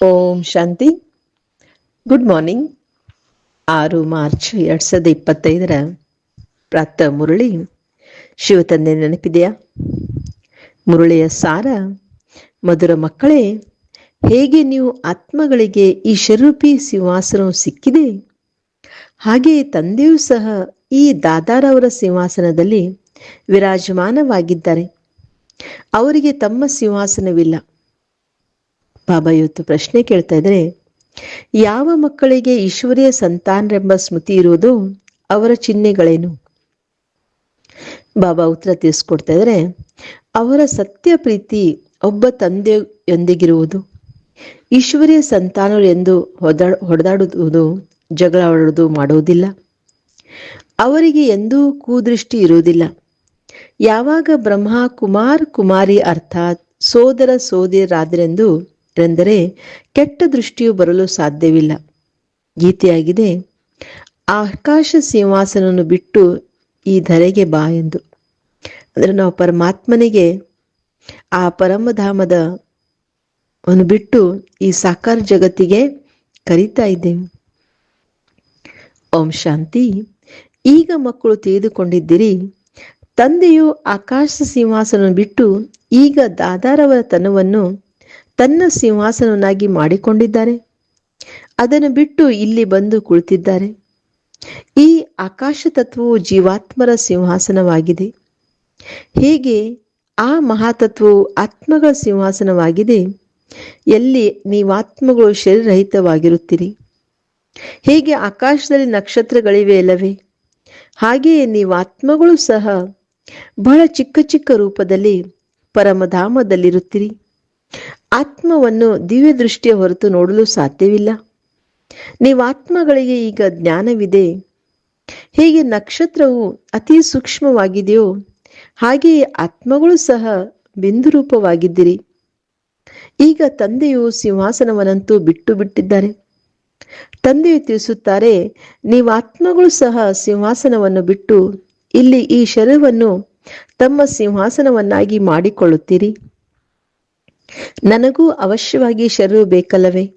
ಓಂ ಶಾಂತಿ. Good morning ಆರು March ಎರಡು ಸಾವಿರದ ಇಪ್ಪತ್ತೈದರ ಪ್ರಾತಃ ಮುರಳಿ ಶಿವತಂದೆ ನೆನಪಿದೆಯಾ? ಮುರಳಿಯ ಸಾರ, ಮಧುರ ಮಕ್ಕಳೇ, ಹೇಗೆ ನೀವು ಆತ್ಮಗಳಿಗೆ ಈ ಶರೂಪಿ ಸಿಂಹಾಸನವು ಸಿಕ್ಕಿದೆ? ಹಾಗೆ ತಂದೆಯೂ ಸಹ ಈ ದಾದಾರವರ ಸಿಂಹಾಸನದಲ್ಲಿ ವಿರಾಜಮಾನವಾಗಿದ್ದಾರೆ. ಅವರಿಗೆ ತಮ್ಮ ಸಿಂಹಾಸನವಿಲ್ಲ. ಬಾಬಾ ಇವತ್ತು ಪ್ರಶ್ನೆ ಕೇಳ್ತಾ ಇದ್ರೆ, ಯಾವ ಮಕ್ಕಳಿಗೆ ಈಶ್ವರಿಯ ಸಂತಾನರೆಂಬ ಸ್ಮೃತಿ ಇರುವುದು ಅವರ ಚಿಹ್ನೆಗಳೇನು? ಬಾಬಾ ಉತ್ತರ ತಿಳಿಸ್ಕೊಡ್ತಾ ಇದ್ರೆ, ಅವರ ಸತ್ಯ ಪ್ರೀತಿ ಒಬ್ಬ ತಂದೆಯೊಂದಿಗಿರುವುದು, ಈಶ್ವರಿಯ ಸಂತಾನರು ಎಂದು ಹೊಡೆದಾಡುವುದು, ಜಗಳ ಮಾಡುವುದಿಲ್ಲ, ಅವರಿಗೆ ಎಂದೂ ಕೂದೃಷ್ಟಿ ಇರುವುದಿಲ್ಲ, ಯಾವಾಗ ಬ್ರಹ್ಮ ಕುಮಾರ್ ಕುಮಾರಿ ಅರ್ಥಾತ್ ಸೋದರ ಸೋದರರಾದರೆಂದು ಎಂದರೆ ಕೆಟ್ಟ ದೃಷ್ಟಿಯು ಬರಲು ಸಾಧ್ಯವಿಲ್ಲ. ಗೀತೆಯಾಗಿದೆ, ಆಕಾಶ ಸಿಂಹಾಸನನ್ನು ಬಿಟ್ಟು ಈ ಧರೆಗೆ ಬಾ ಎಂದು. ಅಂದರೆ ನಾವು ಪರಮಾತ್ಮನಿಗೆ ಆ ಪರಮಧಾಮದ ಅನ್ನು ಬಿಟ್ಟು ಈ ಸಾಕಾರ ಜಗತ್ತಿಗೆ ಕರೀತಾ ಇದ್ದೇವೆ. ಓಂ ಶಾಂತಿ. ಈಗ ಮಕ್ಕಳು ತಿಳಿದುಕೊಂಡಿದ್ದೀರಿ, ತಂದೆಯು ಆಕಾಶ ಸಿಂಹಾಸನ ಬಿಟ್ಟು ಈಗ ದಾದಾರವರ ತನವನ್ನು ತನ್ನ ಸಿಂಹಾಸನವನ್ನಾಗಿ ಮಾಡಿಕೊಂಡಿದ್ದಾರೆ. ಅದನ್ನು ಬಿಟ್ಟು ಇಲ್ಲಿ ಬಂದು ಕುಳಿತಿದ್ದಾರೆ. ಈ ಆಕಾಶ ತತ್ವವು ಜೀವಾತ್ಮರ ಸಿಂಹಾಸನವಾಗಿದೆ. ಹೀಗೆ ಆ ಮಹಾತತ್ವವು ಆತ್ಮಗಳ ಸಿಂಹಾಸನವಾಗಿದೆ? ಎಲ್ಲಿ ನೀವಾತ್ಮಗಳು ಶರೀರಹಿತವಾಗಿರುತ್ತೀರಿ ಹೀಗೆ ಆಕಾಶದಲ್ಲಿ ನಕ್ಷತ್ರಗಳಿವೆ ಅಲ್ಲವೇ ಹಾಗೆಯೇ ನೀವಾತ್ಮಗಳು ಸಹ ಬಹಳ ಚಿಕ್ಕ ಚಿಕ್ಕ ರೂಪದಲ್ಲಿ ಪರಮಧಾಮದಲ್ಲಿರುತ್ತೀರಿ. ಆತ್ಮವನ್ನು ದಿವ್ಯ ದೃಷ್ಟಿಯ ಹೊರತು ನೋಡಲು ಸಾಧ್ಯವಿಲ್ಲ. ನೀವು ಆತ್ಮಗಳಿಗೆ ಈಗ ಜ್ಞಾನವಿದೆ. ಹೇಗೆ ನಕ್ಷತ್ರವು ಅತಿ ಸೂಕ್ಷ್ಮವಾಗಿದೆಯೋ, ಹಾಗೆಯೇ ಆತ್ಮಗಳು ಸಹ ಬಿಂದು ರೂಪವಾಗಿದ್ದಿರಿ ಈಗ ತಂದೆಯು ಸಿಂಹಾಸನವನ್ನಂತೂ ಬಿಟ್ಟು ಬಿಟ್ಟಿದ್ದಾರೆ. ತಂದೆಯು ತಿಳಿಸುತ್ತಾರೆ, ನೀವು ಆತ್ಮಗಳು ಸಹ ಸಿಂಹಾಸನವನ್ನು ಬಿಟ್ಟು ಇಲ್ಲಿ ಈ ಶರೀರವನ್ನು ತಮ್ಮ ಸಿಂಹಾಸನವನ್ನಾಗಿ ಮಾಡಿಕೊಳ್ಳುತ್ತೀರಿ. ನನಗೂ ಅವಶ್ಯವಾಗಿ ಶರೀರ ಬೇಕಲ್ಲವೇ?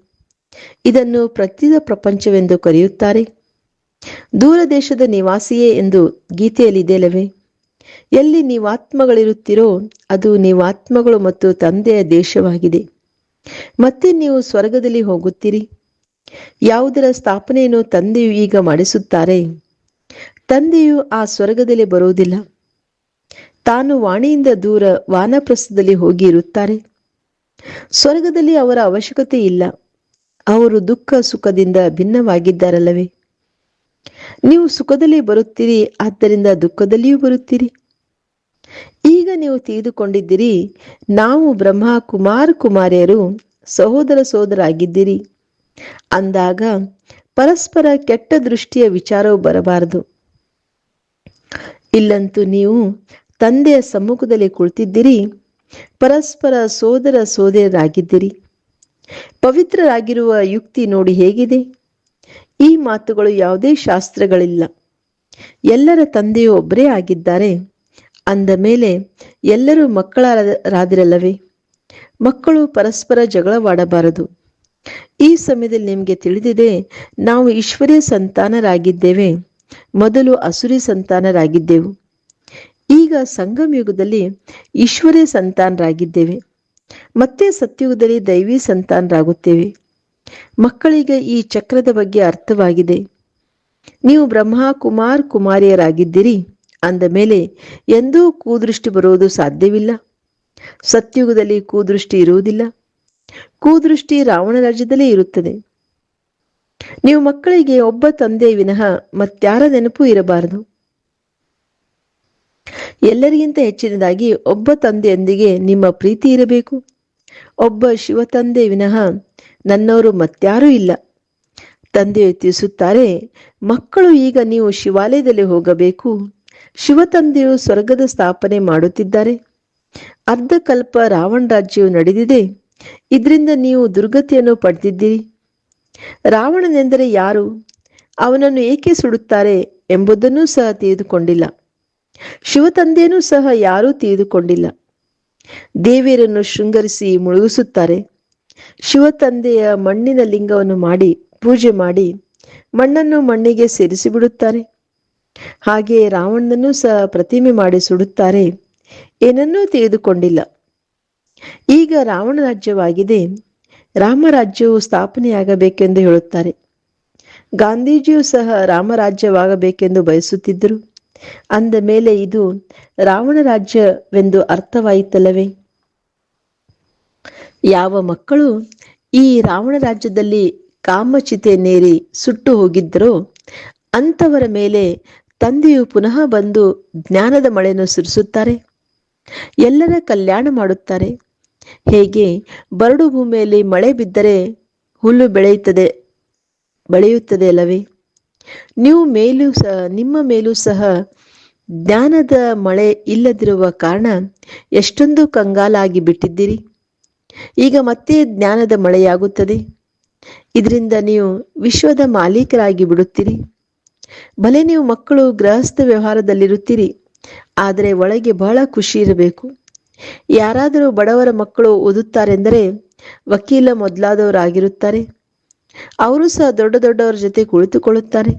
ಇದನ್ನು ಪ್ರತಿದ ಪ್ರಪಂಚವೆಂದು ಕರೆಯುತ್ತಾರೆ. ದೂರ ದೇಶದ ನಿವಾಸಿಯೇ ಎಂದು ಗೀತೆಯಲ್ಲಿದೆಯಲ್ಲವೇ ಎಲ್ಲಿ ನೀವಾತ್ಮಗಳಿರುತ್ತೀರೋ ಅದು ನೀವಾತ್ಮಗಳು ಮತ್ತು ತಂದೆಯ ದೇಶವಾಗಿದೆ. ಮತ್ತೆ ನೀವು ಸ್ವರ್ಗದಲ್ಲಿ ಹೋಗುತ್ತೀರಿ. ಯಾವುದರ ಸ್ಥಾಪನೆಯನ್ನು ತಂದೆಯು ಈಗ ಮಾಡಿಸುತ್ತಾರೆ? ತಂದೆಯು ಆ ಸ್ವರ್ಗದಲ್ಲಿ ಬರುವುದಿಲ್ಲ. ತಾನು ವಾಣಿಯಿಂದ ದೂರ ವಾನಪ್ರಸ್ಥದಲ್ಲಿ ಹೋಗಿ ಇರುತ್ತಾರೆ. ಸ್ವರ್ಗದಲ್ಲಿ ಅವರ ಅವಶ್ಯಕತೆ ಇಲ್ಲ. ಅವರು ದುಃಖ ಸುಖದಿಂದ ಭಿನ್ನವಾಗಿದ್ದಾರಲ್ಲವೇ? ನೀವು ಸುಖದಲ್ಲಿ ಬರುತ್ತೀರಿ, ಆದ್ದರಿಂದ ದುಃಖದಲ್ಲಿಯೂ ಬರುತ್ತೀರಿ. ಈಗ ನೀವು ತಿಳಿದುಕೊಂಡಿದ್ದೀರಿ, ನಾವು ಬ್ರಹ್ಮ ಕುಮಾರ್ ಕುಮಾರಿಯರು, ಸಹೋದರ ಸೋದರ ಆಗಿದ್ದೀರಿ ಅಂದಾಗ ಪರಸ್ಪರ ಕೆಟ್ಟ ದೃಷ್ಟಿಯ ವಿಚಾರವು ಬರಬಾರದು. ಇಲ್ಲಂತೂ ನೀವು ತಂದೆಯ ಸಮ್ಮುಖದಲ್ಲಿ ಕುಳಿತಿದ್ದೀರಿ ಪರಸ್ಪರ ಸೋದರ ಸೋದರರಾಗಿದ್ದೀರಿ ಪವಿತ್ರರಾಗಿರುವ ಯುಕ್ತಿ ನೋಡಿ ಹೇಗಿದೆ. ಈ ಮಾತುಗಳು ಯಾವುದೇ ಶಾಸ್ತ್ರಗಳಿಲ್ಲ. ಎಲ್ಲರ ತಂದೆಯು ಒಬ್ಬರೇ ಆಗಿದ್ದಾರೆ. ಅಂದ ಮೇಲೆ ಎಲ್ಲರೂ ಮಕ್ಕಳರಾದಿರಲ್ಲವೇ? ಮಕ್ಕಳು ಪರಸ್ಪರ ಜಗಳವಾಡಬಾರದು. ಈ ಸಮಯದಲ್ಲಿ ನಿಮಗೆ ತಿಳಿದಿದೆ, ನಾವು ಈಶ್ವರ್ಯ ಸಂತಾನರಾಗಿದ್ದೇವೆ. ಮೊದಲು ಅಸುರಿ ಸಂತಾನರಾಗಿದ್ದೆವು. ಈಗ ಸಂಗಮ ಯುಗದಲ್ಲಿ ಈಶ್ವರೇ ಸಂತಾನರಾಗಿದ್ದೇವೆ. ಮತ್ತೆ ಸತ್ಯುಗದಲ್ಲಿ ದೈವಿ ಸಂತಾನರಾಗುತ್ತೇವೆ. ಮಕ್ಕಳಿಗೆ ಈ ಚಕ್ರದ ಬಗ್ಗೆ ಅರ್ಥವಾಗಿದೆ. ನೀವು ಬ್ರಹ್ಮ, ಕುಮಾರ್, ಕುಮಾರಿಯರಾಗಿದ್ದೀರಿ. ಅಂದ ಮೇಲೆ ಎಂದೂ ಕೂದೃಷ್ಟಿ ಬರುವುದು ಸಾಧ್ಯವಿಲ್ಲ. ಸತ್ಯುಗದಲ್ಲಿ ಕೂದೃಷ್ಟಿ ಇರುವುದಿಲ್ಲ. ಕೂದೃಷ್ಟಿ ರಾವಣ ರಾಜ್ಯದಲ್ಲೇ ಇರುತ್ತದೆ. ನೀವು ಮಕ್ಕಳಿಗೆ ಒಬ್ಬ ತಂದೆ ವಿನಃ ಮತ್ಯಾರ ನೆನಪು ಇರಬಾರದು. ಎಲ್ಲರಿಗಿಂತ ಹೆಚ್ಚಿನದಾಗಿ ಒಬ್ಬ ತಂದೆಯೊಂದಿಗೆ ನಿಮ್ಮ ಪ್ರೀತಿ ಇರಬೇಕು. ಒಬ್ಬ ಶಿವ ತಂದೆ ವಿನಃ ನನ್ನವರು ಮತ್ಯಾರೂ ಇಲ್ಲ. ತಂದೆಯು ತಿಳಿಸುತ್ತಾರೆ ಮಕ್ಕಳು ಈಗ ನೀವು ಶಿವಾಲಯದಲ್ಲಿ ಹೋಗಬೇಕು. ಶಿವ ತಂದೆಯು ಸ್ವರ್ಗದ ಸ್ಥಾಪನೆ ಮಾಡುತ್ತಿದ್ದಾರೆ. ಅರ್ಧಕಲ್ಪ ರಾವಣ ರಾಜ್ಯವು ನಡೆದಿದೆ. ಇದರಿಂದ ನೀವು ದುರ್ಗತಿಯನ್ನು ಪಡೆದಿದ್ದೀರಿ. ರಾವಣನೆಂದರೆ ಯಾರು? ಅವನನ್ನು ಏಕೆ ಸುಡುತ್ತಾರೆ ಎಂಬುದನ್ನು ಸಹ ತಿಳಿದುಕೊಂಡಿಲ್ಲ. ಶಿವತಂದೆಯೂ ಸಹ ಯಾರೂ ತಿಳಿದುಕೊಂಡಿಲ್ಲ. ದೇವಿಯರನ್ನು ಶೃಂಗರಿಸಿ ಮುಳುಗಿಸುತ್ತಾರೆ. ಶಿವತಂದೆಯ ಮಣ್ಣಿನ ಲಿಂಗವನ್ನು ಮಾಡಿ, ಪೂಜೆ ಮಾಡಿ, ಮಣ್ಣನ್ನು ಮಣ್ಣಿಗೆ ಸೇರಿಸಿ ಬಿಡುತ್ತಾರೆ ಹಾಗೆ ರಾವಣನನ್ನು ಸಹ ಪ್ರತಿಮೆ ಮಾಡಿ ಸುಡುತ್ತಾರೆ. ಏನನ್ನೂ ತಿಳಿದುಕೊಂಡಿಲ್ಲ. ಈಗ ರಾವಣ ರಾಜ್ಯವಾಗಿದೆ. ರಾಮರಾಜ್ಯವು ಸ್ಥಾಪನೆಯಾಗಬೇಕೆಂದು ಹೇಳುತ್ತಾರೆ. ಗಾಂಧೀಜಿಯು ಸಹ ರಾಮರಾಜ್ಯವಾಗಬೇಕೆಂದು ಬಯಸುತ್ತಿದ್ದರು. ಅಂದ ಮೇಲೆ ಇದು ರಾವಣ ರಾಜ್ಯವೆಂದು ಅರ್ಥವಾಯಿತಲ್ಲವೇ? ಯಾವ ಮಕ್ಕಳು ಈ ರಾವಣ ರಾಜ್ಯದಲ್ಲಿ ಕಾಮಚಿತೆ ನೇರಿ ಸುಟ್ಟು ಹೋಗಿದ್ದರೋ ಅಂಥವರ ಮೇಲೆ ತಂದೆಯು ಪುನಃ ಬಂದು ಜ್ಞಾನದ ಮಳೆಯನ್ನು ಸುರಿಸುತ್ತಾರೆ, ಎಲ್ಲರ ಕಲ್ಯಾಣ ಮಾಡುತ್ತಾರೆ. ಹೇಗೆ ಬರಡು ಭೂಮಿಯಲ್ಲಿ ಮಳೆ ಬಿದ್ದರೆ ಹುಲ್ಲು ಬೆಳೆಯುತ್ತದೆ ಬೆಳೆಯುತ್ತದೆ ಅಲ್ಲವೇ? ನೀವು ಮೇಲೂ ಸಹ ನಿಮ್ಮ ಮೇಲೂ ಸಹ ಜ್ಞಾನದ ಮಳೆ ಇಲ್ಲದಿರುವ ಕಾರಣ ಎಷ್ಟೊಂದು ಕಂಗಾಲಾಗಿ ಬಿಟ್ಟಿದ್ದೀರಿ. ಈಗ ಮತ್ತೆ ಜ್ಞಾನದ ಮಳೆಯಾಗುತ್ತದೆ. ಇದರಿಂದ ನೀವು ವಿಶ್ವದ ಮಾಲೀಕರಾಗಿ ಬಿಡುತ್ತೀರಿ. ಭಲೆ ನೀವು ಮಕ್ಕಳು ಗೃಹಸ್ಥ ವ್ಯವಹಾರದಲ್ಲಿರುತ್ತೀರಿ. ಆದರೆ ಒಳಗೆ ಬಹಳ ಖುಷಿ ಇರಬೇಕು. ಯಾರಾದರೂ ಬಡವರ ಮಕ್ಕಳು ಓದುತ್ತಾರೆಂದರೆ ವಕೀಲ ಮೊದಲಾದವರಾಗಿರುತ್ತಾರೆ. ಅವರು ಸಹ ದೊಡ್ಡ ದೊಡ್ಡವರ ಜೊತೆ ಕುಳಿತುಕೊಳ್ಳುತ್ತಾರೆ,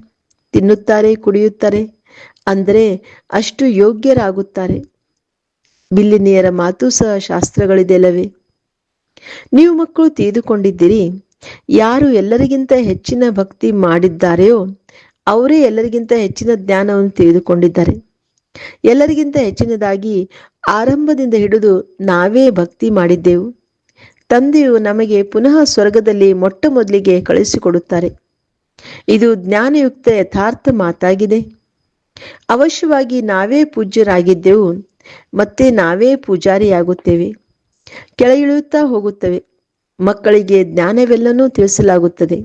ತಿನ್ನುತ್ತಾರೆ, ಕುಡಿಯುತ್ತಾರೆ, ಅಂದರೆ ಅಷ್ಟು ಯೋಗ್ಯರಾಗುತ್ತಾರೆ. ಬಿಲ್ಲಿನಿಯರ ಮಾತು ಸಹ ಶಾಸ್ತ್ರಗಳಿದೆಲ್ಲವೇ. ನೀವು ಮಕ್ಕಳು ತಿಳಿದುಕೊಂಡಿದ್ದೀರಿ, ಯಾರು ಎಲ್ಲರಿಗಿಂತ ಹೆಚ್ಚಿನ ಭಕ್ತಿ ಮಾಡಿದ್ದಾರೆಯೋ, ಅವರೇ ಎಲ್ಲರಿಗಿಂತ ಹೆಚ್ಚಿನ ಜ್ಞಾನವನ್ನು ತಿಳಿದುಕೊಂಡಿದ್ದಾರೆ. ಎಲ್ಲರಿಗಿಂತ ಹೆಚ್ಚಿನದಾಗಿ ಆರಂಭದಿಂದ ಹಿಡಿದು ನಾವೇ ಭಕ್ತಿ ಮಾಡಿದ್ದೆವು. ತಂದೆಯು ನಮಗೆ ಪುನಃ ಸ್ವರ್ಗದಲ್ಲಿ ಮೊಟ್ಟ ಮೊದಲಿಗೆ ಕಳಿಸಿಕೊಡುತ್ತಾರೆ. ಇದು ಜ್ಞಾನಯುಕ್ತ ಯಥಾರ್ಥ ಮಾತಾಗಿದೆ. ಅವಶ್ಯವಾಗಿ ನಾವೇ ಪೂಜ್ಯರಾಗಿದ್ದೆವು, ಮತ್ತೆ ನಾವೇ ಪೂಜಾರಿಯಾಗುತ್ತೇವೆ. ಕೆಳಗಿಳಿಯುತ್ತಾ ಹೋಗುತ್ತವೆ. ಮಕ್ಕಳಿಗೆ ಜ್ಞಾನವೆಲ್ಲನೂ ತಿಳಿಸಲಾಗುತ್ತದೆ.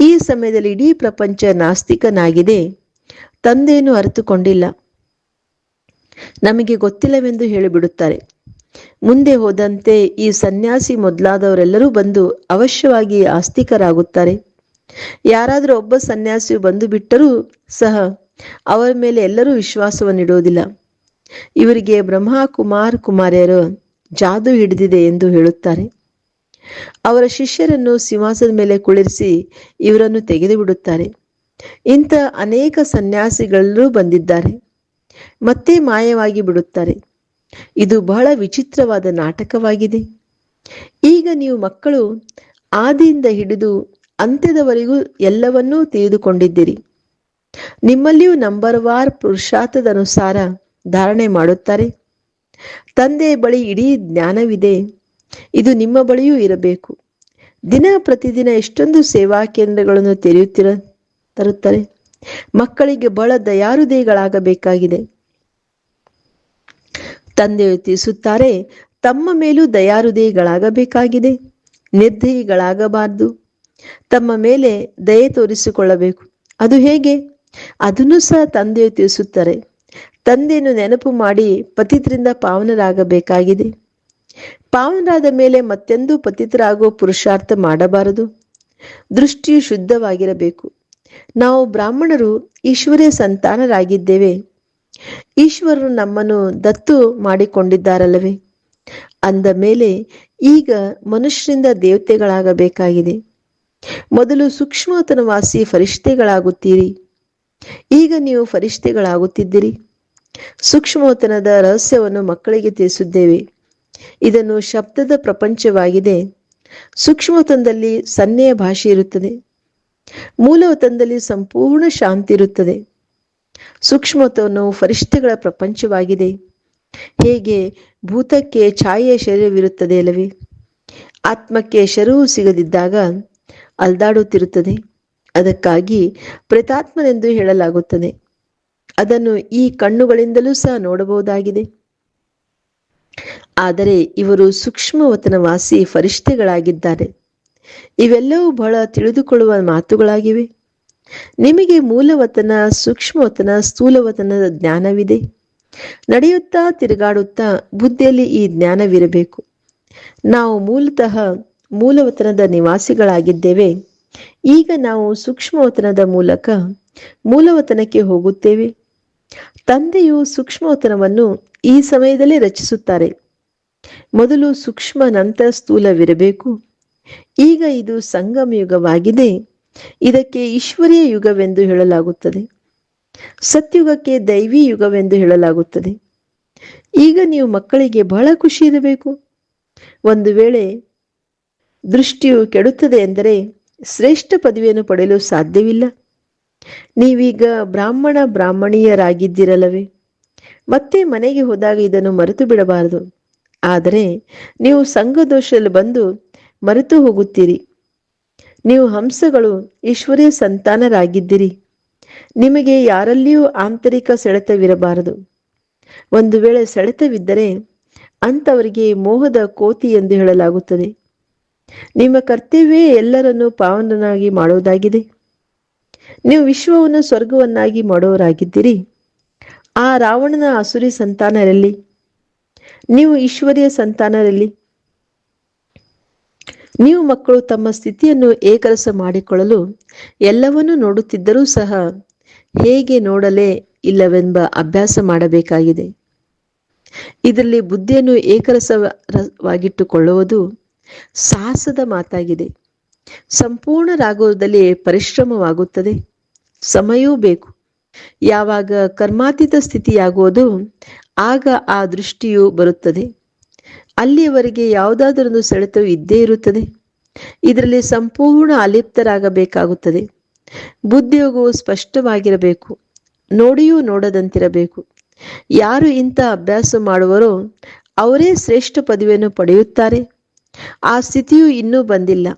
ಈ ಸಮಯದಲ್ಲಿ ಇಡೀ ಪ್ರಪಂಚ ನಾಸ್ತಿಕನಾಗಿದೆ. ತಂದೆಯನ್ನು ಅರಿತುಕೊಂಡಿಲ್ಲ. ನಮಗೆ ಗೊತ್ತಿಲ್ಲವೆಂದು ಹೇಳಿಬಿಡುತ್ತಾರೆ. ಮುಂದೆ ಹೋದಂತೆ ಈ ಸನ್ಯಾಸಿ ಮೊದಲಾದವರೆಲ್ಲರೂ ಬಂದು ಅವಶ್ಯವಾಗಿ ಆಸ್ತಿಕರಾಗುತ್ತಾರೆ. ಯಾರಾದರೂ ಒಬ್ಬ ಸನ್ಯಾಸಿಯು ಬಂದು ಬಿಟ್ಟರೂ ಸಹ ಅವರ ಮೇಲೆ ಎಲ್ಲರೂ ವಿಶ್ವಾಸವನ್ನಿಡುವುದಿಲ್ಲ. ಇವರಿಗೆ ಬ್ರಹ್ಮ ಕುಮಾರ್ ಕುಮಾರ್ಯರು ಜಾದು ಹಿಡಿದಿದೆ ಎಂದು ಹೇಳುತ್ತಾರೆ. ಅವರ ಶಿಷ್ಯರನ್ನು ಸಿಂಹಾಸದ ಮೇಲೆ ಕುಳಿರಿಸಿ ಇವರನ್ನು ತೆಗೆದು ಬಿಡುತ್ತಾರೆ ಇಂಥ ಅನೇಕ ಸನ್ಯಾಸಿಗಳೂ ಬಂದಿದ್ದಾರೆ. ಮತ್ತೆ ಮಾಯವಾಗಿ ಬಿಡುತ್ತಾರೆ. ಇದು ಬಹಳ ವಿಚಿತ್ರವಾದ ನಾಟಕವಾಗಿದೆ. ಈಗ ನೀವು ಮಕ್ಕಳು ಆದಿಯಿಂದ ಹಿಡಿದು ಅಂತ್ಯದವರೆಗೂ ಎಲ್ಲವನ್ನೂ ತಿಳಿದುಕೊಂಡಿದ್ದೀರಿ. ನಿಮ್ಮಲ್ಲಿಯೂ ನಂಬರ್ ವಾರ್ ಪುರುಷಾರ್ಥದ ಅನುಸಾರ ಧಾರಣೆ ಮಾಡುತ್ತಾರೆ. ತಂದೆಯ ಬಳಿ ಇಡೀ ಜ್ಞಾನವಿದೆ. ಇದು ನಿಮ್ಮ ಬಳಿಯೂ ಇರಬೇಕು. ದಿನ ಪ್ರತಿದಿನ ಎಷ್ಟೊಂದು ಸೇವಾ ಕೇಂದ್ರಗಳನ್ನು ತೆರೆಯುತ್ತಿರ ತರುತ್ತಾರೆ. ಮಕ್ಕಳಿಗೆ ಬಹಳ ದಯಾರುದಯಗಳಾಗಬೇಕಾಗಿದೆ ತಂದೆಯು ತಿಳಿಸುತ್ತಾರೆ ತಮ್ಮ ಮೇಲೂ ದಯಾರುದಯಗಳಾಗಬೇಕಾಗಿದೆ ನಿರ್ದಯಿಗಳಾಗಬಾರದು. ತಮ್ಮ ಮೇಲೆ ದಯೆ ತೋರಿಸಿಕೊಳ್ಳಬೇಕು. ಅದು ಹೇಗೆ? ಅದನ್ನು ಸಹ ತಂದೆಯು ತಿಳಿಸುತ್ತಾರೆ ತಂದೆಯನ್ನು ನೆನಪು ಮಾಡಿ ಪತಿತರಿಂದ ಪಾವನರಾಗಬೇಕಾಗಿದೆ. ಪಾವನರಾದ ಮೇಲೆ ಮತ್ತೆಂದೂ ಪತಿತರಾಗುವ ಪುರುಷಾರ್ಥ ಮಾಡಬಾರದು. ದೃಷ್ಟಿಯು ಶುದ್ಧವಾಗಿರಬೇಕು. ನಾವು ಬ್ರಾಹ್ಮಣರು ಈಶ್ವರೇ ಸಂತಾನರಾಗಿದ್ದೇವೆ. ಈಶ್ವರರು ನಮ್ಮನ್ನು ದತ್ತು ಮಾಡಿಕೊಂಡಿದ್ದಾರಲ್ಲವೇ? ಅಂದ ಮೇಲೆ ಈಗ ಮನುಷ್ಯರಿಂದ ದೇವತೆಗಳಾಗಬೇಕಾಗಿದೆ. ಮೊದಲು ಸೂಕ್ಷ್ಮತನವಾಸಿ ಫರಿಷ್ಠೆಗಳಾಗುತ್ತೀರಿ ಈಗ ನೀವು ಫರಿಷ್ಠೆಗಳಾಗುತ್ತಿದ್ದೀರಿ ಸೂಕ್ಷ್ಮತನದ ರಹಸ್ಯವನ್ನು ಮಕ್ಕಳಿಗೆ ತಿಳಿಸಿದ್ದೇವೆ ಇದನ್ನು ಶಬ್ದದ ಪ್ರಪಂಚವಾಗಿದೆ. ಸೂಕ್ಷ್ಮತನದಲ್ಲಿ ಸನ್ನೆಯ ಭಾಷೆ ಇರುತ್ತದೆ. ಮೂಲವತನದಲ್ಲಿ ಸಂಪೂರ್ಣ ಶಾಂತಿ ಇರುತ್ತದೆ. ಸೂಕ್ಷ್ಮತನು ಫರಿಷ್ಠೆಗಳ ಪ್ರಪಂಚವಾಗಿದೆ. ಹೇಗೆ ಭೂತಕ್ಕೆ ಛಾಯೆಯ ಶರೀರವಿರುತ್ತದೆ ಅಲ್ಲವೇ? ಆತ್ಮಕ್ಕೆ ಶರವು ಸಿಗದಿದ್ದಾಗ ಅಲ್ದಾಡುತ್ತಿರುತ್ತದೆ. ಅದಕ್ಕಾಗಿ ಪ್ರೇತಾತ್ಮನೆಂದು ಹೇಳಲಾಗುತ್ತದೆ. ಅದನ್ನು ಈ ಕಣ್ಣುಗಳಿಂದಲೂ ಸಹ ನೋಡಬಹುದಾಗಿದೆ. ಆದರೆ ಇವರು ಸೂಕ್ಷ್ಮವತನವಾಸಿ ಫರಿಷ್ಠೆಗಳಾಗಿದ್ದಾರೆ. ಇವೆಲ್ಲವೂ ಬಹಳ ತಿಳಿದುಕೊಳ್ಳುವ ಮಾತುಗಳಾಗಿವೆ. ನಿಮಗೆ ಮೂಲವತನ, ಸೂಕ್ಷ್ಮವತನ, ಸ್ಥೂಲವತನದ ಜ್ಞಾನವಿದೆ. ನಡೆಯುತ್ತಾ, ತಿರುಗಾಡುತ್ತಾ, ಬುದ್ಧಿಯಲ್ಲಿ ಈ ಜ್ಞಾನವಿರಬೇಕು. ನಾವು ಮೂಲತಃ ಮೂಲವತನದ ನಿವಾಸಿಗಳಾಗಿದ್ದೇವೆ. ಈಗ ನಾವು ಸೂಕ್ಷ್ಮವತನದ ಮೂಲಕ ಮೂಲವತನಕ್ಕೆ ಹೋಗುತ್ತೇವೆ. ತಂದೆಯು ಸೂಕ್ಷ್ಮವತನವನ್ನು ಈ ಸಮಯದಲ್ಲಿ ರಚಿಸುತ್ತಾರೆ. ಮೊದಲು ಸೂಕ್ಷ್ಮ, ನಂತರ ಸ್ಥೂಲವಿರಬೇಕು. ಈಗ ಇದು ಸಂಗಮ ಯುಗವಾಗಿದೆ ಇದಕ್ಕೆ ಈಶ್ವರೀಯ ಯುಗವೆಂದು ಹೇಳಲಾಗುತ್ತದೆ. ಸತ್ಯುಗಕ್ಕೆ ದೈವಿ ಯುಗವೆಂದು ಹೇಳಲಾಗುತ್ತದೆ. ಈಗ ನೀವು ಮಕ್ಕಳಿಗೆ ಬಹಳ ಖುಷಿ ಇರಬೇಕು. ಒಂದು ವೇಳೆ ದೃಷ್ಟಿಯು ಕೆಡುತ್ತದೆ ಎಂದರೆ ಶ್ರೇಷ್ಠ ಪದವಿಯನ್ನು ಪಡೆಯಲು ಸಾಧ್ಯವಿಲ್ಲ. ನೀವೀಗ ಬ್ರಾಹ್ಮಣ ಬ್ರಾಹ್ಮಣೀಯರಾಗಿದ್ದಿರಲ್ಲವೇ? ಮತ್ತೆ ಮನೆಗೆ ಹೋದಾಗ ಇದನ್ನು ಮರೆತು ಬಿಡಬಾರದು. ಆದರೆ ನೀವು ಸಂಘದೋಷದಲ್ಲಿ ಬಂದು ಮರೆತು ಹೋಗುತ್ತೀರಿ. ನೀವು ಹಂಸಗಳು ಈಶ್ವರ್ಯ ಸಂತಾನರಾಗಿದ್ದಿರಿ. ನಿಮಗೆ ಯಾರಲ್ಲಿಯೂ ಆಂತರಿಕ ಸೆಳೆತವಿರಬಾರದು. ಒಂದು ವೇಳೆ ಸೆಳೆತವಿದ್ದರೆ ಅಂಥವರಿಗೆ ಮೋಹದ ಕೋತಿ ಎಂದು ಹೇಳಲಾಗುತ್ತದೆ. ನಿಮ್ಮ ಕರ್ತವ್ಯ ಎಲ್ಲರನ್ನೂ ಪಾವನನಾಗಿ ಮಾಡುವುದಾಗಿದೆ. ನೀವು ವಿಶ್ವವನ್ನು ಸ್ವರ್ಗವನ್ನಾಗಿ ಮಾಡುವವರಾಗಿದ್ದೀರಿ. ಆ ರಾವಣನ ಅಸುರಿ ಸಂತಾನರಲ್ಲಿ? ನೀವು ಈಶ್ವರ್ಯ ಸಂತಾನರಲ್ಲಿ? ನೀವು ಮಕ್ಕಳು ತಮ್ಮ ಸ್ಥಿತಿಯನ್ನು ಏಕರಸ ಮಾಡಿಕೊಳ್ಳಲು ಎಲ್ಲವನ್ನೂ ನೋಡುತ್ತಿದ್ದರೂ ಸಹ ಹೇಗೆ ನೋಡಲೇ ಇಲ್ಲವೆಂಬ ಅಭ್ಯಾಸ ಮಾಡಬೇಕಾಗಿದೆ. ಇದರಲ್ಲಿ ಬುದ್ಧಿಯನ್ನು ಏಕರಸವಾಗಿಟ್ಟುಕೊಳ್ಳುವುದು ಸಾಹಸದ ಮಾತಾಗಿದೆ. ಸಂಪೂರ್ಣರಾಗುವುದಲ್ಲಿ ಪರಿಶ್ರಮವಾಗುತ್ತದೆ. ಸಮಯವೂ ಬೇಕು. ಯಾವಾಗ ಕರ್ಮಾತೀತ ಸ್ಥಿತಿಯಾಗುವುದು ಆಗ ಆ ದೃಷ್ಟಿಯು ಬರುತ್ತದೆ. ಅಲ್ಲಿಯವರೆಗೆ ಯಾವುದಾದರೊಂದು ಸೆಳೆತವು ಇದ್ದೇ ಇರುತ್ತದೆ. ಇದರಲ್ಲಿ ಸಂಪೂರ್ಣ ಅಲಿಪ್ತರಾಗಬೇಕಾಗುತ್ತದೆ. ಬುದ್ಧಿಯೋಗವು ಸ್ಪಷ್ಟವಾಗಿರಬೇಕು. ನೋಡಿಯೂ ನೋಡದಂತಿರಬೇಕು. ಯಾರು ಇಂಥ ಅಭ್ಯಾಸ ಮಾಡುವರೋ ಅವರೇ ಶ್ರೇಷ್ಠ ಪದವಿಯನ್ನು ಪಡೆಯುತ್ತಾರೆ. ಆ ಸ್ಥಿತಿಯು ಇನ್ನೂ ಬಂದಿಲ್ಲ.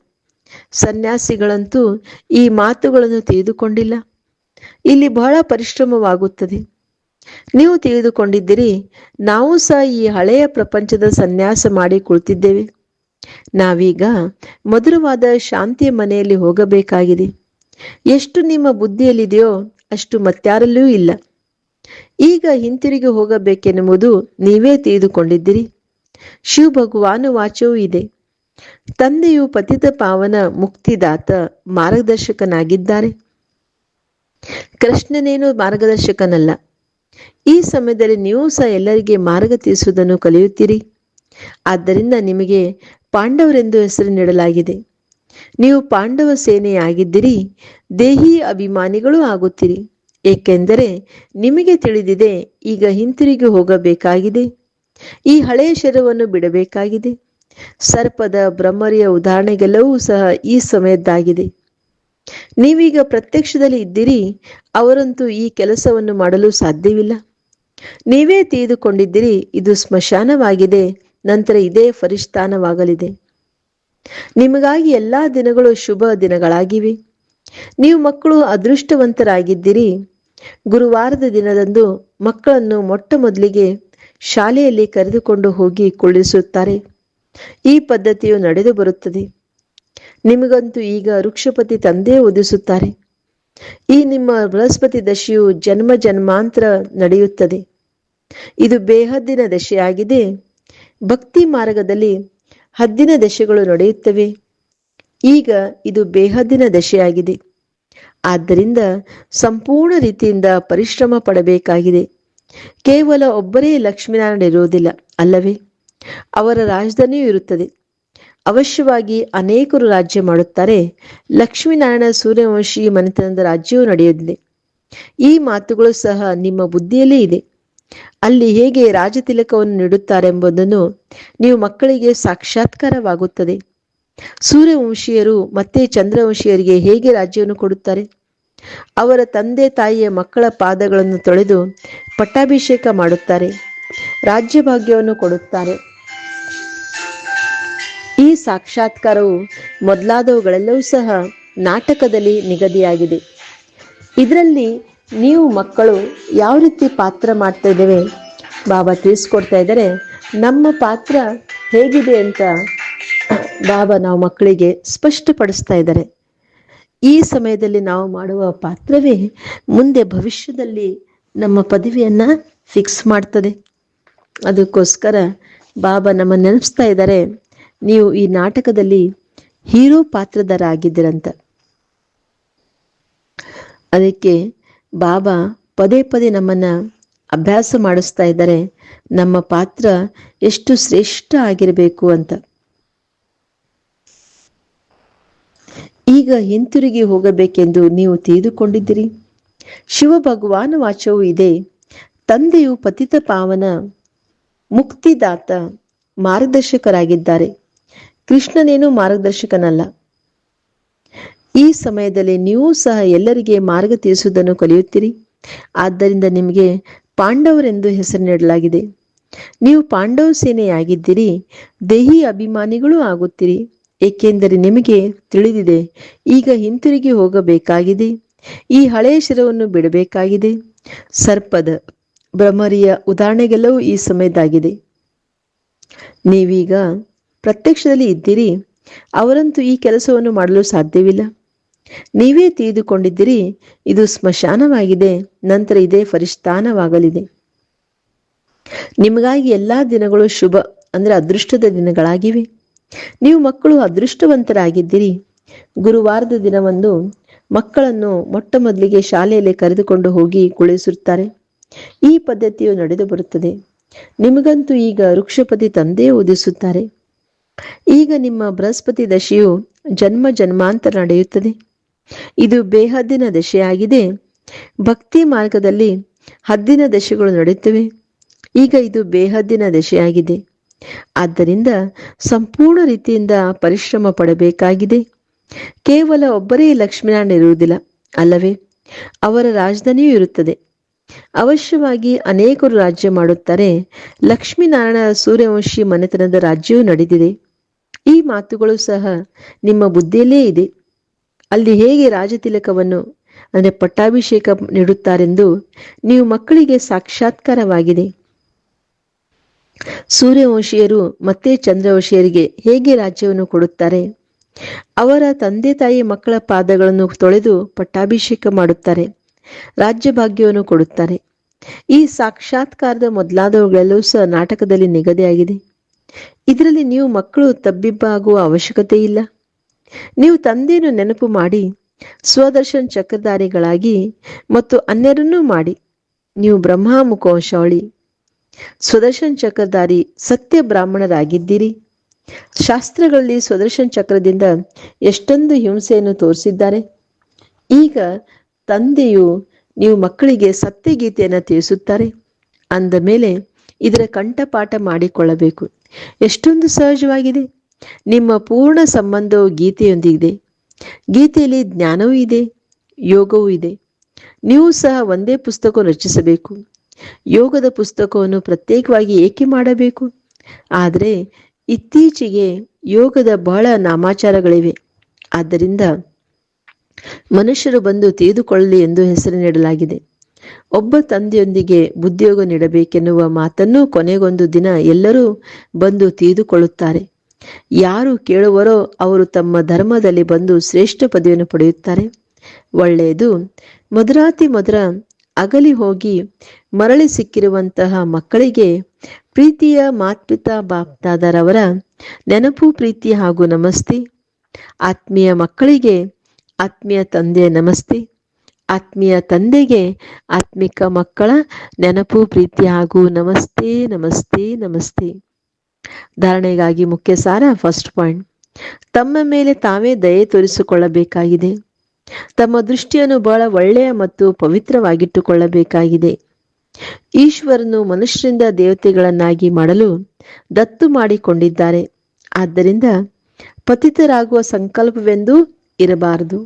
ಸನ್ಯಾಸಿಗಳಂತೂ ಈ ಮಾತುಗಳನ್ನು ತಿಳಿದುಕೊಂಡಿಲ್ಲ. ಇಲ್ಲಿ ಬಹಳ ಪರಿಶ್ರಮವಾಗುತ್ತದೆ. ನೀವು ತಿಳಿದುಕೊಂಡಿದ್ದೀರಿ, ನಾವು ಸಹ ಈ ಹಳೆಯ ಪ್ರಪಂಚದ ಸನ್ಯಾಸ ಮಾಡಿ ಕುಳಿತಿದ್ದೇವೆ. ನಾವೀಗ ಮಧುರವಾದ ಶಾಂತಿಯ ಮನೆಯಲ್ಲಿ ಹೋಗಬೇಕಾಗಿದೆ. ಎಷ್ಟು ನಿಮ್ಮ ಬುದ್ಧಿಯಲ್ಲಿದೆಯೋ ಅಷ್ಟು ಮತ್ಯಾರಲ್ಲೂ ಇಲ್ಲ. ಈಗ ಹಿಂತಿರುಗಿ ಹೋಗಬೇಕೆನ್ನುವುದು ನೀವೇ ತಿಳಿದುಕೊಂಡಿದ್ದೀರಿ. ಶಿವ ಭಗವಾನ ವಾಚವೂ ಇದೆ. ತಂದೆಯು ಪತಿತ ಪಾವನ ಮುಕ್ತಿದಾತ ಮಾರ್ಗದರ್ಶಕನಾಗಿದ್ದಾರೆ. ಕೃಷ್ಣನೇನು ಮಾರ್ಗದರ್ಶಕನಲ್ಲ. ಈ ಸಮಯದಲ್ಲಿ ನೀವು ಸಹ ಎಲ್ಲರಿಗೆ ಮಾರ್ಗ ತಿಳಿಸುವುದನ್ನು ಕಲಿಯುತ್ತೀರಿ. ಆದ್ದರಿಂದ ನಿಮಗೆ ಪಾಂಡವರೆಂದು ಹೆಸರು ನೀಡಲಾಗಿದೆ. ನೀವು ಪಾಂಡವ ಸೇನೆಯಾಗಿದ್ದಿರಿ, ದೇಹಿ ಅಭಿಮಾನಿಗಳು ಆಗುತ್ತೀರಿ. ಏಕೆಂದರೆ ನಿಮಗೆ ತಿಳಿದಿದೆ, ಈಗ ಹಿಂತಿರುಗಿ ಹೋಗಬೇಕಾಗಿದೆ. ಈ ಹಳೆಯ ಶರವನ್ನು ಬಿಡಬೇಕಾಗಿದೆ. ಸರ್ಪದ ಬ್ರಹ್ಮರಿಯ ಉದಾಹರಣೆಗೆಲ್ಲವೂ ಸಹ ಈ ಸಮಯದ್ದಾಗಿದೆ. ನೀವೀಗ ಪ್ರತ್ಯಕ್ಷದಲ್ಲಿ ಇದ್ದೀರಿ, ಅವರಂತೂ ಈ ಕೆಲಸವನ್ನು ಮಾಡಲು ಸಾಧ್ಯವಿಲ್ಲ. ನೀವೇ ತಿಳಿದುಕೊಂಡಿದ್ದೀರಿ ಇದು ಸ್ಮಶಾನವಾಗಿದೆ, ನಂತರ ಇದೇ ಫರಿಷ್ಠಾನವಾಗಲಿದೆ. ನಿಮಗಾಗಿ ಎಲ್ಲಾ ದಿನಗಳು ಶುಭ ದಿನಗಳಾಗಿವೆ. ನೀವು ಮಕ್ಕಳು ಅದೃಷ್ಟವಂತರಾಗಿದ್ದೀರಿ. ಗುರುವಾರದ ದಿನದಂದು ಮಕ್ಕಳನ್ನು ಮೊಟ್ಟ ಮೊದಲಿಗೆ ಶಾಲೆಯಲ್ಲಿ ಕರೆದುಕೊಂಡು ಹೋಗಿ ಕುಳ್ಳಿಸುತ್ತಾರೆ. ಈ ಪದ್ಧತಿಯು ನಡೆದು ಬರುತ್ತದೆ. ನಿಮಗಂತೂ ಈಗ ವೃಕ್ಷಪತಿ ತಂದೆ ಒದಿಸುತ್ತಾರೆ ಈ ನಿಮ್ಮ ಬೃಹಸ್ಪತಿ ದಶೆಯು ಜನ್ಮ ಜನ್ಮಾಂತರ ನಡೆಯುತ್ತದೆ. ಇದು ಬೇಹದ್ದಿನ ದಶೆಯಾಗಿದೆ. ಭಕ್ತಿ ಮಾರ್ಗದಲ್ಲಿ ಹದ್ದಿನ ದಶೆಗಳು ನಡೆಯುತ್ತವೆ. ಈಗ ಇದು ಬೇಹದ್ದಿನ ದಶೆಯಾಗಿದೆ. ಆದ್ದರಿಂದ ಸಂಪೂರ್ಣ ರೀತಿಯಿಂದ ಪರಿಶ್ರಮ ಪಡಬೇಕಾಗಿದೆ. ಕೇವಲ ಒಬ್ಬರೇ ಲಕ್ಷ್ಮೀನಾರಾಯಣ ಇರುವುದಿಲ್ಲ, ಅಲ್ಲವೇ? ಅವರ ರಾಜಧಾನಿಯೂ ಇರುತ್ತದೆ. ಅವಶ್ಯವಾಗಿ ಅನೇಕರು ರಾಜ್ಯ ಮಾಡುತ್ತಾರೆ. ಲಕ್ಷ್ಮೀನಾರಾಯಣ ಸೂರ್ಯವಂಶಿ ಮನೆತನದ ರಾಜ್ಯವೂ ನಡೆಯುತ್ತಿದೆ ಈ ಮಾತುಗಳು ಸಹ ನಿಮ್ಮ ಬುದ್ಧಿಯಲ್ಲೇ ಇದೆ. ಅಲ್ಲಿ ಹೇಗೆ ರಾಜತಿಲಕವನ್ನು ನೀಡುತ್ತಾರೆಂಬುದನ್ನು ನೀವು ಮಕ್ಕಳಿಗೆ ಸಾಕ್ಷಾತ್ಕಾರವಾಗುತ್ತದೆ. ಸೂರ್ಯವಂಶೀಯರು ಮತ್ತೆ ಚಂದ್ರವಂಶೀಯರಿಗೆ ಹೇಗೆ ರಾಜ್ಯವನ್ನು ಕೊಡುತ್ತಾರೆ? ಅವರ ತಂದೆ ತಾಯಿಯ ಮಕ್ಕಳ ಪಾದಗಳನ್ನು ತೊಳೆದು ಪಟ್ಟಾಭಿಷೇಕ ಮಾಡುತ್ತಾರೆ. ರಾಜ್ಯಭಾಗ್ಯವನ್ನು ಕೊಡುತ್ತಾರೆ. ಈ ಸಾಕ್ಷಾತ್ಕಾರವು ಮೊದಲಾದವುಗಳೆಲ್ಲವೂ ಸಹ ನಾಟಕದಲ್ಲಿ ನಿಗದಿಯಾಗಿದೆ. ಇದರಲ್ಲಿ ನೀವು ಮಕ್ಕಳು ಯಾವ ರೀತಿ ಪಾತ್ರ ಮಾಡ್ತಾ ಇದ್ದೇವೆ? ಬಾಬಾ ತಿಳಿಸ್ಕೊಡ್ತಾ ಇದ್ದಾರೆ, ನಮ್ಮ ಪಾತ್ರ ಹೇಗಿದೆ ಅಂತ ಬಾಬಾ ನಾವು ಮಕ್ಕಳಿಗೆ ಸ್ಪಷ್ಟಪಡಿಸ್ತಾ ಇದ್ದಾರೆ. ಈ ಸಮಯದಲ್ಲಿ ನಾವು ಮಾಡುವ ಪಾತ್ರವೇ ಮುಂದೆ ಭವಿಷ್ಯದಲ್ಲಿ ನಮ್ಮ ಪದವಿಯನ್ನ ಫಿಕ್ಸ್ ಮಾಡ್ತದೆ. ಅದಕ್ಕೋಸ್ಕರ ಬಾಬಾ ನಮ್ಮ ನೆನಪಿಸ್ತಾ ಇದ್ದಾರೆ. ನೀವು ಈ ನಾಟಕದಲ್ಲಿ ಹೀರೋ ಪಾತ್ರದರಾಗಿದ್ದೀರಂತ. ಅದಕ್ಕೆ ಬಾಬಾ ಪದೇ ಪದೇ ನಮ್ಮನ್ನ ಅಭ್ಯಾಸ ಮಾಡಿಸ್ತಾ ಇದ್ದಾರೆ. ನಮ್ಮ ಪಾತ್ರ ಎಷ್ಟು ಶ್ರೇಷ್ಠ ಆಗಿರಬೇಕು ಅಂತ. ಈಗ ಹಿಂತಿರುಗಿ ಹೋಗಬೇಕೆಂದು ನೀವು ತಿಳಿದುಕೊಂಡಿದ್ದೀರಿ. ಶಿವ ಭಗವಾನ ವಾಚವೂ ಇದೆ. ತಂದೆಯು ಪತಿತ ಪಾವನ ಮುಕ್ತಿದಾತ ಮಾರ್ಗದರ್ಶಕರಾಗಿದ್ದಾರೆ. ಕೃಷ್ಣನೇನು ಮಾರ್ಗದರ್ಶಕನಲ್ಲ. ಈ ಸಮಯದಲ್ಲಿ ನೀವು ಸಹ ಎಲ್ಲರಿಗೆ ಮಾರ್ಗ ತಿಳಿಸುವುದನ್ನು ಕಲಿಯುತ್ತೀರಿ. ಆದ್ದರಿಂದ ನಿಮಗೆ ಪಾಂಡವರೆಂದು ಹೆಸರು ನೀಡಲಾಗಿದೆ. ನೀವು ಪಾಂಡವ ಸೇನೆಯಾಗಿದ್ದೀರಿ, ದೇಹಿ ಅಭಿಮಾನಿಗಳೂ ಆಗುತ್ತೀರಿ, ಏಕೆಂದರೆ ನಿಮಗೆ ತಿಳಿದಿದೆ, ಈಗ ಹಿಂತಿರುಗಿ ಹೋಗಬೇಕಾಗಿದೆ. ಈ ಹಳೆಯ ಶಿರವನ್ನು ಬಿಡಬೇಕಾಗಿದೆ. ಸರ್ಪದ ಭ್ರಮರಿಯ ಉದಾಹರಣೆಗೆಲ್ಲವೂ ಈ ಸಮಯದಾಗಿದೆ. ನೀವೀಗ ಪ್ರತ್ಯಕ್ಷದಲ್ಲಿ ಇದ್ದೀರಿ, ಅವರಂತೂ ಈ ಕೆಲಸವನ್ನು ಮಾಡಲು ಸಾಧ್ಯವಿಲ್ಲ. ನೀವೇ ತಿಳಿದುಕೊಂಡಿದ್ದೀರಿ, ಇದು ಸ್ಮಶಾನವಾಗಿದೆ, ನಂತರ ಇದೇ ಪರಿಷ್ಠಾನವಾಗಲಿದೆ ನಿಮಗಾಗಿ ಎಲ್ಲಾ ದಿನಗಳು ಶುಭ, ಅಂದ್ರೆ ಅದೃಷ್ಟದ ದಿನಗಳಾಗಿವೆ. ನೀವು ಮಕ್ಕಳು ಅದೃಷ್ಟವಂತರಾಗಿದ್ದೀರಿ. ಗುರುವಾರದ ದಿನವಂದು ಮಕ್ಕಳನ್ನು ಮೊಟ್ಟ ಮೊದಲಿಗೆ ಶಾಲೆಯಲ್ಲಿ ಕರೆದುಕೊಂಡು ಹೋಗಿ ಕುಳಿಸುತ್ತಾರೆ. ಈ ಪದ್ಧತಿಯು ನಡೆದು ಬರುತ್ತದೆ. ನಿಮಗಂತೂ ಈಗ ವೃಕ್ಷಪತಿ ತಂದೆ ಓದಿಸುತ್ತಾರೆ. ಈಗ ನಿಮ್ಮ ಬೃಹಸ್ಪತಿ ದಶೆಯು ಜನ್ಮ ಜನ್ಮಾಂತರ ನಡೆಯುತ್ತದೆ. ಇದು ಬೇಹದ್ದಿನ ದಶೆಯಾಗಿದೆ. ಭಕ್ತಿ ಮಾರ್ಗದಲ್ಲಿ ಹದ್ದಿನ ದಶೆಗಳು ನಡೆಯುತ್ತವೆ. ಈಗ ಇದು ಬೇಹದ್ದಿನ ದಶೆಯಾಗಿದೆ. ಆದ್ದರಿಂದ ಸಂಪೂರ್ಣ ರೀತಿಯಿಂದ ಪರಿಶ್ರಮ ಪಡಬೇಕಾಗಿದೆ. ಕೇವಲ ಒಬ್ಬರೇ ಲಕ್ಷ್ಮೀನಾರಾಯಣ ಇರುವುದಿಲ್ಲ, ಅಲ್ಲವೇ? ಅವರ ರಾಜಧಾನಿಯೂ ಇರುತ್ತದೆ. ಅವಶ್ಯವಾಗಿ ಅನೇಕರು ರಾಜ್ಯ ಮಾಡುತ್ತಾರೆ. ಲಕ್ಷ್ಮೀನಾರಾಯಣ ಸೂರ್ಯವಂಶಿ ಮನೆತನದ ರಾಜ್ಯವೂ ನಡೆದಿದೆ. ಈ ಮಾತುಗಳು ಸಹ ನಿಮ್ಮ ಬುದ್ಧಿಯಲ್ಲೇ ಇದೆ. ಅಲ್ಲಿ ಹೇಗೆ ರಾಜತಿಲಕವನ್ನು, ಅಂದರೆ ಪಟ್ಟಾಭಿಷೇಕ ನೀಡುತ್ತಾರೆಂದು ನೀವು ಮಕ್ಕಳಿಗೆ ಸಾಕ್ಷಾತ್ಕಾರವಾಗಿದೆ. ಸೂರ್ಯವಂಶೀಯರು ಮತ್ತೆ ಚಂದ್ರವಂಶೀಯರಿಗೆ ಹೇಗೆ ರಾಜ್ಯವನ್ನು ಕೊಡುತ್ತಾರೆ? ಅವರ ತಂದೆ ತಾಯಿ ಮಕ್ಕಳ ಪಾದಗಳನ್ನು ತೊಳೆದು ಪಟ್ಟಾಭಿಷೇಕ ಮಾಡುತ್ತಾರೆ, ರಾಜ್ಯ ಭಾಗ್ಯವನ್ನು ಕೊಡುತ್ತಾರೆ. ಈ ಸಾಕ್ಷಾತ್ಕಾರದ ಮೊದಲಾದವುಗಳೆಲ್ಲವೂ ಸಹ ನಾಟಕದಲ್ಲಿ ನಿಗದಿಯಾಗಿದೆ. ಇದರಲ್ಲಿ ನೀವು ಮಕ್ಕಳು ತಬ್ಬಿಬ್ಬಾಗುವ ಅವಶ್ಯಕತೆ ಇಲ್ಲ. ನೀವು ತಂದೆಯನ್ನು ನೆನಪು ಮಾಡಿ, ಸ್ವದರ್ಶನ್ ಚಕ್ರಧಾರಿಗಳಾಗಿ ಮತ್ತು ಅನ್ಯರನ್ನೂ ಮಾಡಿ, ನೀವು ಬ್ರಹ್ಮಾಮುಖವಂಶಾವಳಿ. ಸ್ವದರ್ಶನ್ ಚಕ್ರಧಾರಿ ಸತ್ಯ ಬ್ರಾಹ್ಮಣರಾಗಿದ್ದೀರಿ. ಶಾಸ್ತ್ರಗಳಲ್ಲಿ ಸ್ವದರ್ಶನ್ ಚಕ್ರದಿಂದ ಎಷ್ಟೊಂದು ಹಿಂಸೆಯನ್ನು ತೋರಿಸಿದ್ದಾರೆ. ಈಗ ತಂದೆಯು ನೀವು ಮಕ್ಕಳಿಗೆ ಸತ್ಯಗೀತೆಯನ್ನು ತಿಳಿಸುತ್ತಾರೆ. ಅಂದ ಮೇಲೆ ಇದರ ಕಂಠಪಾಠ ಮಾಡಿಕೊಳ್ಳಬೇಕು. ಎಷ್ಟೊಂದು ಸಹಜವಾಗಿದೆ. ನಿಮ್ಮ ಪೂರ್ಣ ಸಂಬಂಧವು ಗೀತೆಯೊಂದಿಗಿದೆ. ಗೀತೆಯಲ್ಲಿ ಜ್ಞಾನವೂ ಇದೆ, ಯೋಗವೂ ಇದೆ. ನೀವು ಸಹ ಒಂದೇ ಪುಸ್ತಕ ರಚಿಸಬೇಕು. ಯೋಗದ ಪುಸ್ತಕವನ್ನು ಪ್ರತ್ಯೇಕವಾಗಿ ಏಕೆ ಮಾಡಬೇಕು? ಆದರೆ ಇತ್ತೀಚೆಗೆ ಯೋಗದ ಬಹಳ ನಾಮಾಚಾರಗಳಿವೆ. ಆದ್ದರಿಂದ ಮನುಷ್ಯರು ಬಂದು ತಿಳಿದುಕೊಳ್ಳಲಿ ಎಂದು ಹೆಸರು ನೀಡಲಾಗಿದೆ. ಒಬ್ಬ ತಂದೆಯೊಂದಿಗೆ ಉದ್ಯೋಗ ನೀಡಬೇಕೆನ್ನುವ ಮಾತನ್ನು ಕೊನೆಗೊಂದು ದಿನ ಎಲ್ಲರೂ ಬಂದು ತಿಳಿದುಕೊಳ್ಳುತ್ತಾರೆ. ಯಾರು ಕೇಳುವರೋ ಅವರು ತಮ್ಮ ಧರ್ಮದಲ್ಲಿ ಬಂದು ಶ್ರೇಷ್ಠ ಪದವಿಯನ್ನು ಪಡೆಯುತ್ತಾರೆ. ಒಳ್ಳೆಯದು ಮಧುರಾತಿ ಮಧುರ ಅಗಲಿ ಹೋಗಿ ಮರಳಿ ಸಿಕ್ಕಿರುವಂತಹ ಮಕ್ಕಳಿಗೆ ಪ್ರೀತಿಯ ಮಾತ್ಪಿತಾ ಬಾಪ್ತಾದರವರ ನೆನಪು, ಪ್ರೀತಿ ಹಾಗೂ ನಮಸ್ತೆ. ಆತ್ಮೀಯ ಮಕ್ಕಳಿಗೆ ಆತ್ಮೀಯ ತಂದೆ ನಮಸ್ತೆ. ಆತ್ಮೀಯ ತಂದೆಗೆ, ಆತ್ಮಿಕ ಮಕ್ಕಳ ನೆನಪು, ಪ್ರೀತಿ ಹಾಗೂ ನಮಸ್ತೆ ನಮಸ್ತೆ ನಮಸ್ತೆ. ಧಾರಣೆಗಾಗಿ ಮುಖ್ಯ ಸಾರ ಫಸ್ಟ್ ಪಾಯಿಂಟ್ ತಮ್ಮ ಮೇಲೆ ತಾವೇ ದಯೆ ತೋರಿಸಿಕೊಳ್ಳಬೇಕಾಗಿದೆ. ತಮ್ಮ ದೃಷ್ಟಿಯನ್ನು ಬಹಳ ಒಳ್ಳೆಯ ಮತ್ತು ಪವಿತ್ರವಾಗಿಟ್ಟುಕೊಳ್ಳಬೇಕಾಗಿದೆ. ಈಶ್ವರನು ಮನುಷ್ಯರಿಂದ ದೇವತೆಗಳನ್ನಾಗಿ ಮಾಡಲು ದತ್ತು ಮಾಡಿಕೊಂಡಿದ್ದಾರೆ. ಆದ್ದರಿಂದ ಪತಿತರಾಗುವ ಸಂಕಲ್ಪವೆಂದೂ ಇರಬಾರದು.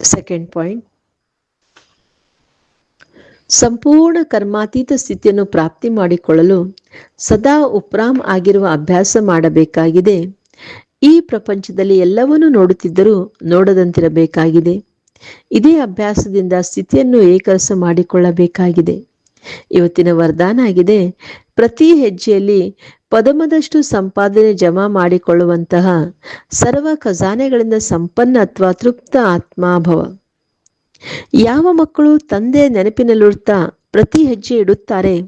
ಸೆಕೆಂಡ್ ಪಾಯಿಂಟ್ ಸಂಪೂರ್ಣ ಕರ್ಮಾತೀತ ಸ್ಥಿತಿಯನ್ನು ಪ್ರಾಪ್ತಿ ಮಾಡಿಕೊಳ್ಳಲು ಸದಾ ಉಪ್ರಾಮ್ ಆಗಿರುವ ಅಭ್ಯಾಸ ಮಾಡಬೇಕಾಗಿದೆ. ಈ ಪ್ರಪಂಚದಲ್ಲಿ ಎಲ್ಲವನ್ನೂ ನೋಡುತ್ತಿದ್ದರೂ ನೋಡದಂತಿರಬೇಕಾಗಿದೆ. ಇದೇ ಅಭ್ಯಾಸದಿಂದ ಸ್ಥಿತಿಯನ್ನು ಏಕರಸ ಮಾಡಿಕೊಳ್ಳಬೇಕಾಗಿದೆ. ಇವತ್ತಿನ ವರದಾನ ಆಗಿದೆ ಪ್ರತಿ ಹೆಜ್ಜೆಯಲ್ಲಿ ಪದಮದಷ್ಟು ಸಂಪಾದನೆ ಜಮಾ ಮಾಡಿಕೊಳ್ಳುವಂತಹ ಸರ್ವ ಖಜಾನೆಗಳಿಂದ ಸಂಪನ್ನ ಅಥವಾ ತೃಪ್ತ ಆತ್ಮಾಭವ. ಯಾವ ಮಕ್ಕಳು ತಂದೆ ನೆನಪಿನಲ್ಲಿರುತ್ತಾ ಪ್ರತಿ ಹೆಜ್ಜೆ ಇಡುತ್ತಾರೆ?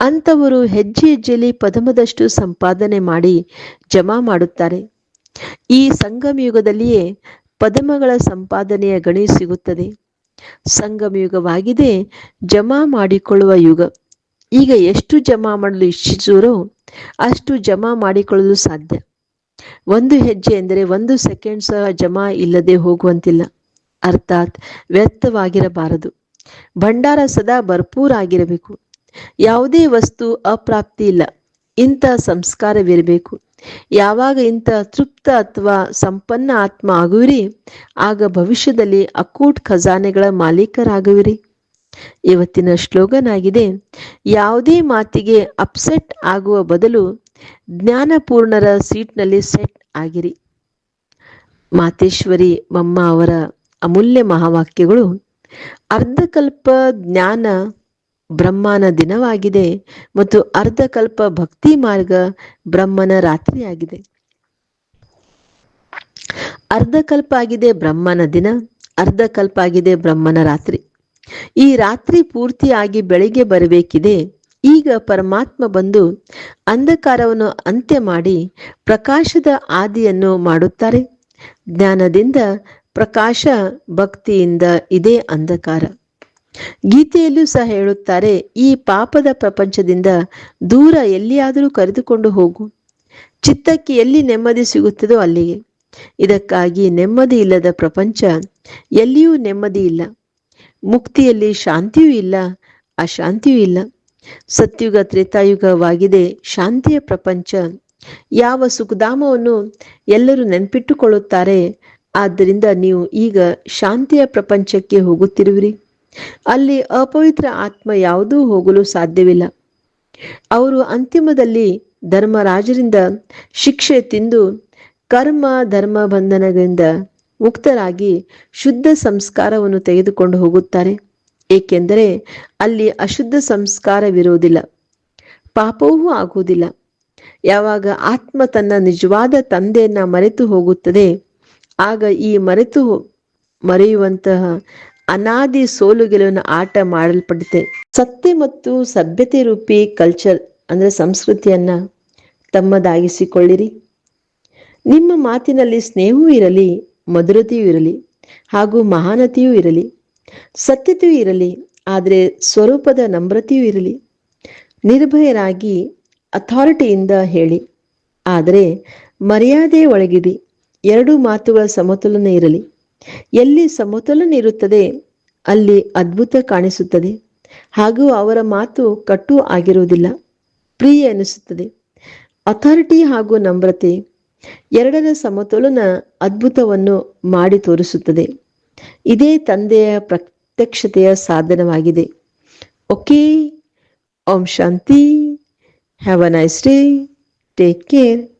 ಅಂಥವರು ಹೆಜ್ಜೆ ಹೆಜ್ಜೆಯಲ್ಲಿ ಪದಮದಷ್ಟು ಸಂಪಾದನೆ ಮಾಡಿ ಜಮಾ ಮಾಡುತ್ತಾರೆ. ಈ ಸಂಗಮಯುಗದಲ್ಲಿಯೇ ಪದಮಗಳ ಸಂಪಾದನೆಯ ಗಣಿ ಸಿಗುತ್ತದೆ. ಸಂಗಮಯುಗವಾಗಿದೆ ಜಮಾ ಮಾಡಿಕೊಳ್ಳುವ ಯುಗ. ಈಗ ಎಷ್ಟು ಜಮಾ ಮಾಡಲು ಇಚ್ಛಿಸುವರೋ ಅಷ್ಟು ಜಮಾ ಮಾಡಿಕೊಳ್ಳಲು ಸಾಧ್ಯ. ಒಂದು ಹೆಜ್ಜೆ ಎಂದರೆ ಒಂದು ಸೆಕೆಂಡ್ ಸಹ ಜಮಾ ಇಲ್ಲದೆ ಹೋಗುವಂತಿಲ್ಲ. ಅರ್ಥಾತ್ ವ್ಯರ್ಥವಾಗಿರಬಾರದು. ಭಂಡಾರ ಸದಾ ಭರ್ಪೂರಾಗಿರಬೇಕು ಯಾವುದೇ ವಸ್ತು ಅಪ್ರಾಪ್ತಿ ಇಲ್ಲ. ಇಂಥ ಸಂಸ್ಕಾರವಿರಬೇಕು. ಯಾವಾಗ ಇಂಥ ತೃಪ್ತ ಅಥವಾ ಸಂಪನ್ನ ಆತ್ಮ ಆಗುವಿರಿ, ಆಗ ಭವಿಷ್ಯದಲ್ಲಿ ಅಕೂಟ್ ಖಜಾನೆಗಳ ಮಾಲೀಕರಾಗುವಿರಿ. ಇವತ್ತಿನ ಶ್ಲೋಗನ್ ಆಗಿದೆ ಯಾವುದೇ ಮಾತಿಗೆ ಅಪ್ಸೆಟ್ ಆಗುವ ಬದಲು ಜ್ಞಾನಪೂರ್ಣರ ಸೀಟ್ನಲ್ಲಿ ಸೆಟ್ ಆಗಿರಿ. ಮಾತೇಶ್ವರಿ ಮಮ್ಮ ಅವರ ಅಮೂಲ್ಯ ಮಹಾವಾಕ್ಯಗಳು, ಅರ್ಧಕಲ್ಪ ಜ್ಞಾನ ಬ್ರಹ್ಮನ ದಿನವಾಗಿದೆ ಮತ್ತು ಅರ್ಧಕಲ್ಪ ಭಕ್ತಿ ಮಾರ್ಗ ಬ್ರಹ್ಮನ ರಾತ್ರಿಯಾಗಿದೆ. ಅರ್ಧಕಲ್ಪ ಆಗಿದೆ ಬ್ರಹ್ಮನ ದಿನ, ಅರ್ಧಕಲ್ಪ ಆಗಿದೆ ಬ್ರಹ್ಮನ ರಾತ್ರಿ. ಈ ರಾತ್ರಿ ಪೂರ್ತಿಯಾಗಿ ಬೆಳಿಗ್ಗೆ ಬರಬೇಕಿದೆ. ಈಗ ಪರಮಾತ್ಮ ಬಂದು ಅಂಧಕಾರವನ್ನು ಅಂತ್ಯ ಮಾಡಿ ಪ್ರಕಾಶದ ಆದಿಯನ್ನು ಮಾಡುತ್ತಾರೆ. ಜ್ಞಾನದಿಂದ ಪ್ರಕಾಶ ಭಕ್ತಿಯಿಂದ ಇದೇ ಅಂಧಕಾರ. ಗೀತೆಯಲ್ಲೂ ಸಹ ಹೇಳುತ್ತಾರೆ, ಈ ಪಾಪದ ಪ್ರಪಂಚದಿಂದ ದೂರ ಎಲ್ಲಿಯಾದರೂ ಕರೆದುಕೊಂಡು ಹೋಗು. ಚಿತ್ತಕ್ಕೆ ಎಲ್ಲಿ ನೆಮ್ಮದಿ ಸಿಗುತ್ತದೋ ಅಲ್ಲಿಗೆ. ಇದಕ್ಕಾಗಿ ನೆಮ್ಮದಿ ಇಲ್ಲದ ಪ್ರಪಂಚ ಎಲ್ಲಿಯೂ ನೆಮ್ಮದಿ ಇಲ್ಲ. ಮುಕ್ತಿಯಲ್ಲಿ ಶಾಂತಿಯೂ ಇಲ್ಲ, ಅಶಾಂತಿಯೂ ಇಲ್ಲ. ಸತ್ಯುಗ ತ್ರೇತಾಯುಗವಾಗಿದೆ, ಶಾಂತಿಯ ಪ್ರಪಂಚ. ಯಾವ ಸುಖಧಾಮವನ್ನು ಎಲ್ಲರೂ ನೆನಪಿಟ್ಟುಕೊಳ್ಳುತ್ತಾರೆ, ಆದ್ದರಿಂದ ನೀವು ಈಗ ಶಾಂತಿಯ ಪ್ರಪಂಚಕ್ಕೆ ಹೋಗುತ್ತಿರುವಿರಿ. ಅಲ್ಲಿ ಅಪವಿತ್ರ ಆತ್ಮ ಯಾವುದೂ ಹೋಗಲು ಸಾಧ್ಯವಿಲ್ಲ. ಅವರು ಅಂತಿಮದಲ್ಲಿ ಧರ್ಮರಾಜರಿಂದ ಶಿಕ್ಷೆ ತಿಂದು ಕರ್ಮ, ಧರ್ಮ ಬಂಧನಗಳಿಂದ ಮುಕ್ತರಾಗಿ ಶುದ್ಧ ಸಂಸ್ಕಾರವನ್ನು ತೆಗೆದುಕೊಂಡು ಹೋಗುತ್ತಾರೆ. ಏಕೆಂದರೆ ಅಲ್ಲಿ ಅಶುದ್ಧ ಸಂಸ್ಕಾರವಿರುವುದಿಲ್ಲ, ಪಾಪವೂ ಆಗುವುದಿಲ್ಲ. ಯಾವಾಗ ಆತ್ಮ ತನ್ನ ನಿಜವಾದ ತಂದೆಯನ್ನ ಮರೆತು ಹೋಗುತ್ತದೆ, ಆಗ ಈ ಮರೆತು ಮರೆಯುವಂತಹ ಅನಾದಿ ಸೋಲು ಗೆಲುವಿನ ಆಟ ಮಾಡಲ್ಪಡುತ್ತೆ. ಸತ್ಯ ಮತ್ತು ಸಭ್ಯತೆ ರೂಪಿ ಕಲ್ಚರ್ ಅಂದ್ರೆ ಸಂಸ್ಕೃತಿಯನ್ನ ತಮ್ಮದಾಗಿಸಿಕೊಳ್ಳಿರಿ. ನಿಮ್ಮ ಮಾತಿನಲ್ಲಿ ಸ್ನೇಹವೂ ಇರಲಿ ಮಧುರತೆಯೂ ಇರಲಿ ಹಾಗೂ ಮಹಾನತೆಯೂ ಇರಲಿ, ಸತ್ಯತೆಯೂ ಇರಲಿ, ಆದರೆ ಸ್ವರೂಪದ ನಮ್ರತೆಯೂ ಇರಲಿ. ನಿರ್ಭಯರಾಗಿ ಅಥಾರಿಟಿಯಿಂದ ಹೇಳಿ, ಆದರೆ ಮರ್ಯಾದೆ ಒಳಗಿಡಿ ಎರಡು ಮಾತುಗಳ ಸಮತೋಲನ ಇರಲಿ. ಎಲ್ಲಿ ಸಮತೋಲನ ಇರುತ್ತದೆ, ಅಲ್ಲಿ ಅದ್ಭುತ ಕಾಣಿಸುತ್ತದೆ, ಹಾಗೂ ಅವರ ಮಾತು ಕಟ್ಟು ಆಗಿರುವುದಿಲ್ಲ ಪ್ರಿಯ ಅನಿಸುತ್ತದೆ ಅಥಾರಿಟಿ ಹಾಗೂ ನಮ್ರತೆ ಎರಡರ ಸಮತೋಲನ ಅದ್ಭುತವನ್ನು ಮಾಡಿ ತೋರಿಸುತ್ತದೆ. ಇದೇ ತಂದೆಯ ಪ್ರತ್ಯಕ್ಷತೆಯ ಸಾಧನವಾಗಿದೆ. Okay, Om Shanti, have a nice day, take care.